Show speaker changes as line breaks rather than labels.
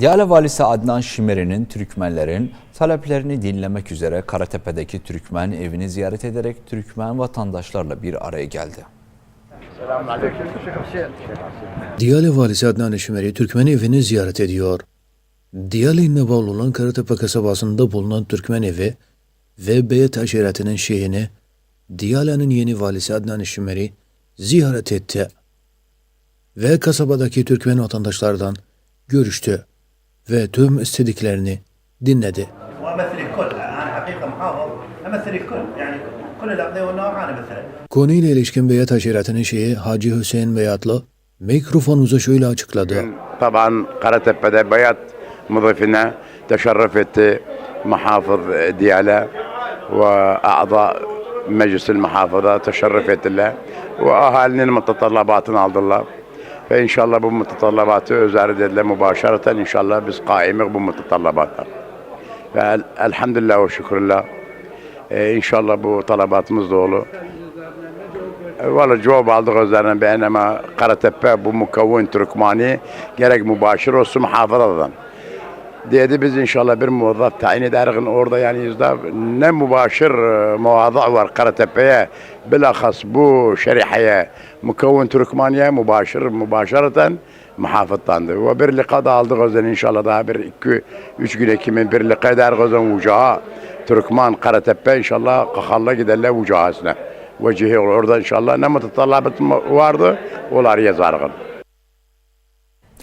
Diyala valisi Adnan Şimeri'nin Türkmenlerin taleplerini dinlemek üzere Karatepe'deki Türkmen evini ziyaret ederek Türkmen vatandaşlarla bir araya geldi.
Diyale valisi Adnan Eşmeri Türkmen evini ziyaret ediyor. Diyale ile bağlı olan Karatepe kasabasında bulunan Türkmen evi ve Beyat aşiretinin şeyhini Diyale'nin yeni valisi Adnan Eşmeri ziyaret etti. Ve kasabadaki Türkmen vatandaşlardan görüştü ve tüm istediklerini dinledi.
وامثل الكل انا حقيقه محافظ امثل الكل يعني كل الاقضيه والنواحي انا امثلها
Konuyla ilişkin Beyat aşiretinin şeyhi Hacı Hüseyin Beyatlı mikrofonumuza şöyle açıkladı.
طبعا قرطبة بيات مضيفنا تشرف etti محافظ ديالى واعضاء مجلس المحافظه تشرف ettiler واهالinin متطلباتını aldılar ve inşallah bu mutatallabatı özarı dediler mübaşareten inşallah biz kaimik bu mutatallabatlar. Ve el, elhamdülillah ve şükürler. Ee, inşallah bu talabatımız da olur. Valla cevap aldık üzerine beynema Karatepe bu mukavvin Türkmani gerek mübaşir olsun muhafazadan. Dedi biz inşallah bir muvazzaf tayin ederiz orada yani yüzde ne mübaşir e, muvazzaf var Karatepe'ye bilahas bu şeriheye mukavvin Türkmaniye mübaşir mübaşareten muhafızdandı. Ve bir likada aldık o zaman inşallah daha bir iki üç gün ekimin bir lika ederiz o zaman ucağa Türkman Karatepe inşallah kakalla giderler ucağısına. Vecihi orada inşallah ne mutatallabat vardı onlar yazarız.